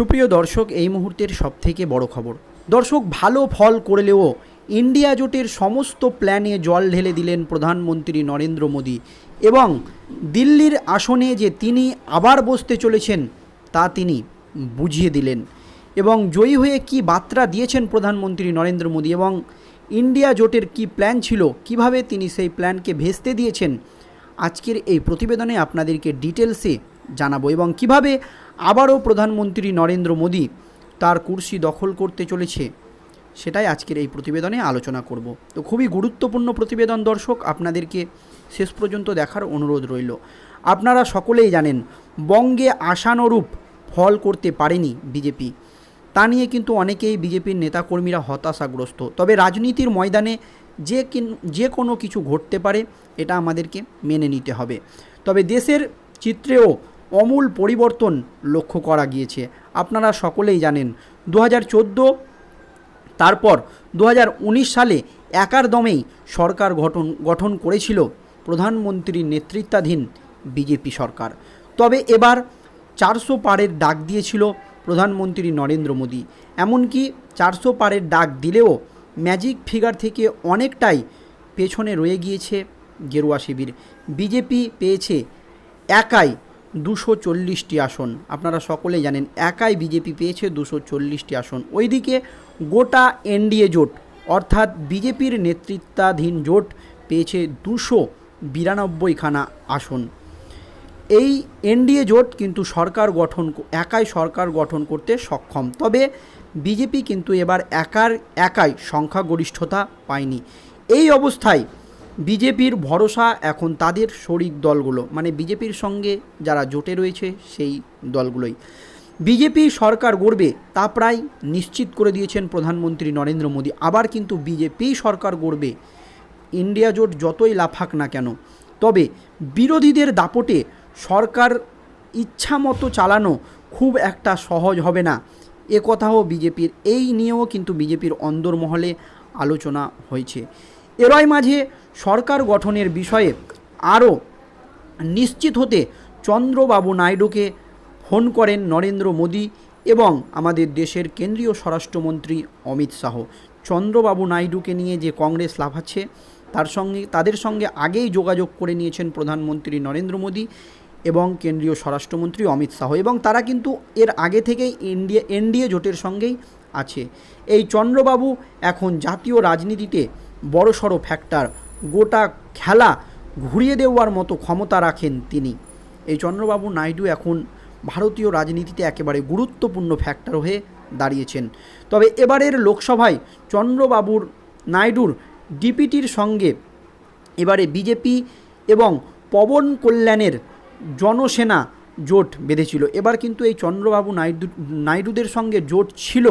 সুপ্রিয় দর্শক, এই মুহূর্তের সবথেকে বড় খবর। দর্শক, ভালো ফল করলেও ইন্ডিয়া জোটের সমস্ত প্ল্যানে জল ঢেলে দিলেন প্রধানমন্ত্রী নরেন্দ্র মোদী এবং দিল্লির আসনে যে তিনি আবার বসতে চলেছেন, তা তিনি বুঝিয়ে দিলেন এবং জয়ী হয়ে কি বার্তা দিয়েছেন প্রধানমন্ত্রী নরেন্দ্র মোদী এবং ইন্ডিয়া জোটের কি প্ল্যান ছিল, কীভাবে তিনি সেই প্ল্যানকে ভেস্তে দিয়েছেন, আজকের এই প্রতিবেদনে আপনাদেরকে ডিটেলসে জানাব এবং কীভাবে আবারও প্রধানমন্ত্রী নরেন্দ্র মোদী তার কুর্সি দখল করতে চলেছে। সেটাই আজকের এই প্রতিবেদনে আলোচনা করব। তো খুবই গুরুত্বপূর্ণ প্রতিবেদন দর্শক, আপনাদেরকে শেষ পর্যন্ত দেখার অনুরোধ রইল। আপনারা সকলেই জানেন, বঙ্গে আশানুরূপ ফল করতে পারেনি বিজেপি। তা নিয়ে কিন্তু অনেকেই বিজেপির নেতাকর্মীরা হতাশাগ্রস্ত। তবে রাজনীতির ময়দানে যে যে কোনো কিছু ঘটতে পারে, এটা আমাদেরকে মেনে নিতে হবে। তবে দেশের চিত্রেও অমূল পরিবর্তন লক্ষ্য করা গিয়েছে। আপনারা সকলেই জানেন দু হাজার চোদ্দ তারপর দু হাজার উনিশ সালে একার দমেই সরকার গঠন গঠন করেছিল প্রধানমন্ত্রীর নেতৃত্বাধীন বিজেপি সরকার। তবে এবার চারশো পারের ডাক দিয়েছিল প্রধানমন্ত্রী নরেন্দ্র মোদী। এমনকি চারশো পারের ডাক দিলেও ম্যাজিক ফিগার থেকে অনেকটাই পেছনে রয়ে গিয়েছে গেরুয়া শিবির। বিজেপি পেয়েছে একাই দুশো চল্লিশটি আসন। আপনারা সকলেই জানেন, একাই বিজেপি পেয়েছে দুশো চল্লিশটি আসন। ওইদিকে গোটা এনডিএ জোট, অর্থাৎ বিজেপির নেতৃত্বাধীন জোট পেয়েছে দুশো বিরানব্বইখানা আসন। এই এনডিএ জোট কিন্তু সরকার গঠন একাই সরকার গঠন করতে সক্ষম। তবে বিজেপি কিন্তু এবার একার, একাই সংখ্যাগরিষ্ঠতা পায়নি। এই অবস্থায় বিজেপির ভরসা এখন তাদের শরিক দলগুলো মানে বিজেপির সঙ্গে যারা জোটে রয়েছে সেই দলগুলোই। বিজেপি সরকার গড়বে তা প্রায় নিশ্চিত করে দিয়েছেন প্রধানমন্ত্রী নরেন্দ্র মোদী। আবার কিন্তু বিজেপি সরকার গড়বে ইন্ডিয়া জোট যতই লাফাক না কেন। তবে বিরোধীদের দাপটে সরকার ইচ্ছামতো চালানো খুব একটা সহজ হবে না। এ কথাও বিজেপির, এই নিয়েও কিন্তু বিজেপির অন্দরমহলে আলোচনা হয়েছে। এরই মাঝে সরকার গঠনের বিষয়ে আরও নিশ্চিত হতে চন্দ্রবাবু নাইডুকে ফোন করেন নরেন্দ্র মোদী এবং আমাদের দেশের কেন্দ্রীয় স্বরাষ্ট্রমন্ত্রী অমিত শাহ। চন্দ্রবাবু নাইডুকে নিয়ে যে কংগ্রেস লাফাচ্ছে, তার সঙ্গে, তাদের সঙ্গে আগেই যোগাযোগ করে নিয়েছেন প্রধানমন্ত্রী নরেন্দ্র মোদী এবং কেন্দ্রীয় স্বরাষ্ট্রমন্ত্রী অমিত শাহ এবং তারা কিন্তু এর আগে থেকেই ইন্ডিয়া এনডিএ জোটের সঙ্গেই আছে। এই চন্দ্রবাবু এখন জাতীয় রাজনীতিতে বড়সড় ফ্যাক্টর গোটা খেলা ঘুরিয়ে দেওয়ার মতো ক্ষমতা রাখেন তিনি। এই চন্দ্রবাবু নাইডু এখন ভারতীয় রাজনীতিতে একেবারে গুরুত্বপূর্ণ ফ্যাক্টর হয়ে দাঁড়িয়েছেন। তবে এবারের লোকসভায় চন্দ্রবাবুর, নাইডুর ডিপিটির সঙ্গে এবারে বিজেপি এবং পবন কল্যাণের জনসেনা জোট বেঁধেছিল। এবার কিন্তু এই চন্দ্রবাবু নাইডু, নাইডুদের সঙ্গে জোট ছিল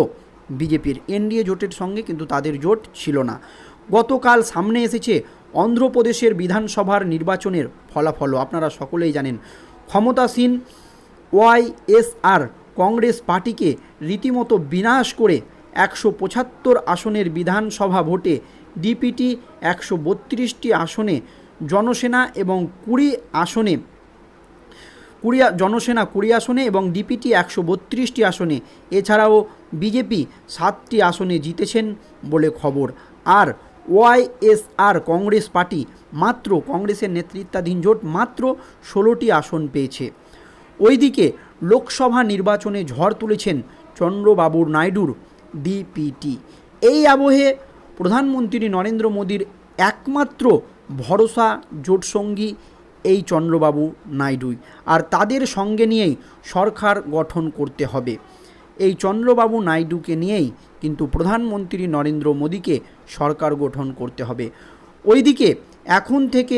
বিজেপির। এনডিএ জোটের সঙ্গে কিন্তু তাদের জোট ছিল না। গতকাল সামনে এসেছে অন্ধ্রপ্রদেশের বিধানসভার নির্বাচনের ফলাফলও। আপনারা সকলেই জানেন। ক্ষমতাসীন ওয়াইএসআর কংগ্রেস পার্টিকে রীতিমতো বিনাশ করে একশো পঁচাত্তর আসনের বিধানসভা ভোটে ডিপিটি একশো বত্রিশটি আসনে জনসেনা এবং কুড়ি আসনে কুড়ি জনসেনা কুড়ি আসনে এবং ডিপিটি একশো বত্রিশটি আসনে। এছাড়াও বিজেপি সাতটি আসনে জিতেছেন বলে খবর। আর ওয়াইএসআর কংগ্রেস পার্টি মাত্র কংগ্রেসের নেতৃত্বাধীন জোট মাত্র ষোলোটি আসন পেয়েছে। ওইদিকে লোকসভা নির্বাচনে ঝড় তুলেছেন চন্দ্রবাবুর নাইডুর ডিপিটি এই আবহে প্রধানমন্ত্রী নরেন্দ্র মোদীর একমাত্র ভরসা জোটসঙ্গী এই চন্দ্রবাবু নাইডুই। আর তাদের সঙ্গে নিয়েই সরকার গঠন করতে হবে। এই চন্দ্রবাবু নাইডুকে নিয়েই কিন্তু প্রধানমন্ত্রী নরেন্দ্র মোদীকে সরকার গঠন করতে হবে। ওইদিকে এখন থেকে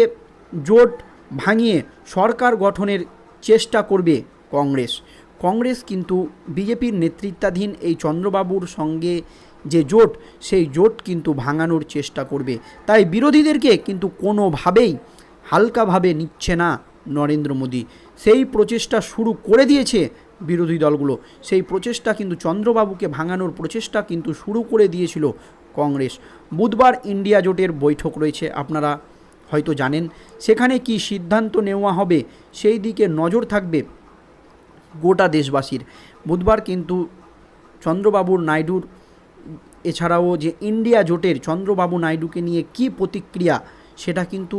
জোট ভাঙিয়ে সরকার গঠনের চেষ্টা করবে কংগ্রেস। কংগ্রেস কিন্তু বিজেপির নেতৃত্বাধীন এই চন্দ্রবাবুর সঙ্গে যে জোট, সেই জোট কিন্তু ভাঙানোর চেষ্টা করবে। তাই বিরোধীদেরকে কিন্তু কোনোভাবেই হালকাভাবে নিচ্ছে না নরেন্দ্র মোদী। সেই প্রচেষ্টা শুরু করে দিয়েছে বিরোধী দলগুলো। সেই প্রচেষ্টা কিন্তু চন্দ্রবাবুকে ভাঙানোর প্রচেষ্টা কিন্তু শুরু করে দিয়েছিল কংগ্রেস। বুধবার ইন্ডিয়া জোটের বৈঠক রয়েছে, আপনারা হয়তো জানেন। সেখানে কি সিদ্ধান্ত নেওয়া হবে, সেই দিকে নজর থাকবে গোটা দেশবাসীর। বুধবার কিন্তু চন্দ্রবাবু নাইডুর, এছাড়াও যে ইন্ডিয়া জোটের চন্দ্রবাবু নাইডুকে নিয়ে কী প্রতিক্রিয়া সেটা কিন্তু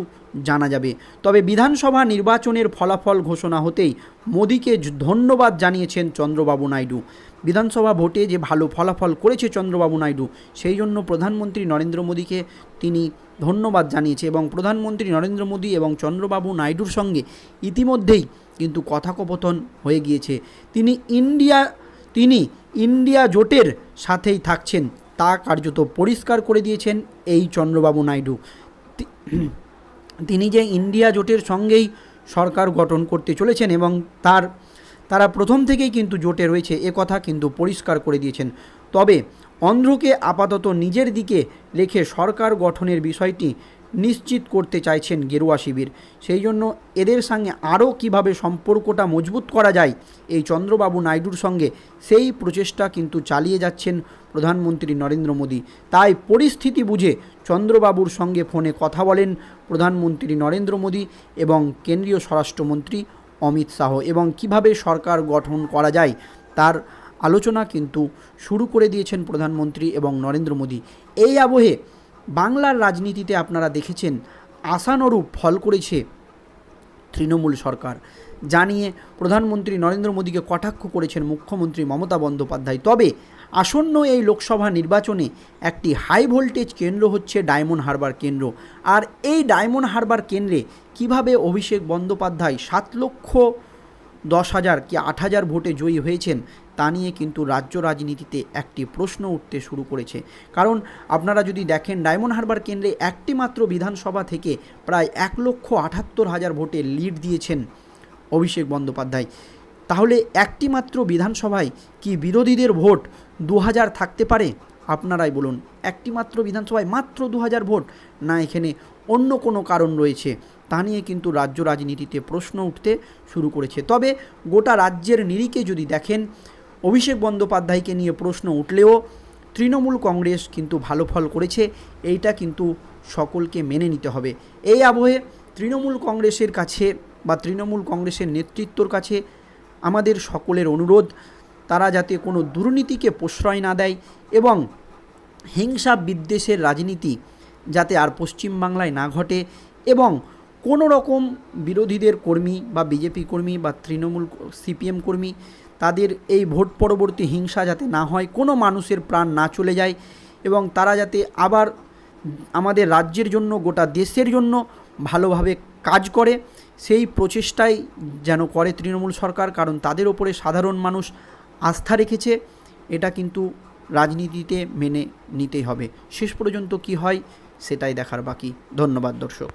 জানা যাবে। তবে বিধানসভা নির্বাচনের ফলাফল ঘোষণা হতেই মোদীকে ধন্যবাদ জানিয়েছেন চন্দ্রবাবু নাইডু। বিধানসভা ভোটে যে ভালো ফলাফল করেছে চন্দ্রবাবু নাইডু, সেই জন্য প্রধানমন্ত্রী নরেন্দ্র মোদীকে তিনি ধন্যবাদ জানিয়েছে এবং প্রধানমন্ত্রী নরেন্দ্র মোদী এবং চন্দ্রবাবু নাইডুর সঙ্গে ইতিমধ্যেই কিন্তু কথাকপথন হয়ে গিয়েছে। তিনি ইন্ডিয়া তিনি ইন্ডিয়া জোটের সাথেই থাকছেন। তা কার্যত পরিষ্কার করে দিয়েছেন এই চন্দ্রবাবু নাইডু। তিনি যে ইন্ডিয়া জোটের সঙ্গেই সরকার গঠন করতে চলেছেন এবং তার, তারা প্রথম থেকেই কিন্তু জোটে রয়েছে, এ কথা কিন্তু পরিষ্কার করে দিয়েছেন। তবে অন্ধ্রকে আপাতত নিজের দিকে রেখে সরকার গঠনের বিষয়টি নিশ্চিত করতে চাইছেন গেরুয়া শিবির। সেই জন্য এদের সঙ্গে আরও কীভাবে সম্পর্কটা মজবুত করা যায় এই চন্দ্রবাবু নাইডুর সঙ্গে সেই প্রচেষ্টা কিন্তু চালিয়ে যাচ্ছেন প্রধানমন্ত্রী নরেন্দ্র মোদী। তাই পরিস্থিতি বুঝে চন্দ্রবাবুর সঙ্গে ফোনে কথা বলেন প্রধানমন্ত্রী নরেন্দ্র মোদী এবং কেন্দ্রীয় স্বরাষ্ট্রমন্ত্রী অমিত শাহ এবং কীভাবে সরকার গঠন করা যায় তার আলোচনা কিন্তু শুরু করে দিয়েছেন প্রধানমন্ত্রী এবং নরেন্দ্র মোদী। এই আবহে বাংলার রাজনীতিতে আপনারা দেখেছেন আশানুরূপ ফল করেছে তৃণমূল সরকার। জানিয়ে প্রধানমন্ত্রী নরেন্দ্র মোদীকে কটাক্ষ করেছেন মুখ্যমন্ত্রী মমতা বন্দ্যোপাধ্যায়। তবে আসন্ন এই লোকসভা নির্বাচনে একটি হাই ভোল্টেজ কেন্দ্র হচ্ছে ডায়মন্ড হারবার কেন্দ্র। আর এই ডায়মন্ড হারবার কেন্দ্রে কীভাবে অভিষেক বন্দ্যোপাধ্যায় সাত লক্ষ দশ হাজার কি আট হাজার ভোটে জয়ী হয়েছেন তা নিয়ে কিন্তু রাজ্য রাজনীতিতে একটি প্রশ্ন উঠতে শুরু করেছে। কারণ আপনারা যদি দেখেন, ডায়মন্ড হারবার কেন্দ্রে একটি মাত্র বিধানসভা থেকে প্রায় এক লক্ষ আটাত্তর হাজার ভোটে লিড দিয়েছেন অভিষেক বন্দ্যোপাধ্যায়। তাহলে একটি মাত্র বিধানসভায় কি বিরোধীদের ভোট দু হাজার থাকতে পারে? আপনারাই বলুন, একটি মাত্র বিধানসভায় মাত্র দু হাজার ভোট না এখানে অন্য কোনো কারণ রয়েছে? তা নিয়ে কিন্তু রাজ্য রাজনীতিতে প্রশ্ন উঠতে শুরু করেছে। তবে গোটা রাজ্যের নিরিখে যদি দেখেন অভিষেক বন্দ্যোপাধ্যায়কে নিয়ে প্রশ্ন উঠলেও তৃণমূল কংগ্রেস কিন্তু ভালো ফল করেছে, এইটা কিন্তু সকলকে মেনে নিতে হবে। এই আবহে তৃণমূল কংগ্রেসের কাছে বা তৃণমূল কংগ্রেসের নেতৃত্বর কাছে আমাদের সকলের অনুরোধ, তারা যাতে কোনো দুর্নীতিকে প্রশ্রয় না দেয় এবং হিংসা বিদ্বেষের রাজনীতি যাতে আর পশ্চিমবাংলায় না ঘটে এবং কোনো রকম বিরোধীদের কর্মী বা বিজেপি কর্মী বা তৃণমূল সিপিএম কর্মী, তাদের এই ভোট পরবর্তী হিংসা যাতে না হয়, কোনো মানুষের প্রাণ না চলে যায় এবং তারা যাতে আবার আমাদের রাজ্যের জন্য, গোটা দেশের জন্য ভালোভাবে কাজ করে, সেই প্রচেষ্টাই যেন করে তৃণমূল সরকার। কারণ তাদের ওপরে সাধারণ মানুষ আস্থা রেখেছে, এটা কিন্তু রাজনীতিতে মেনে নিতেই হবে। শেষ পর্যন্ত কি হয়, সেটাই দেখার বাকি। ধন্যবাদ, দর্শক।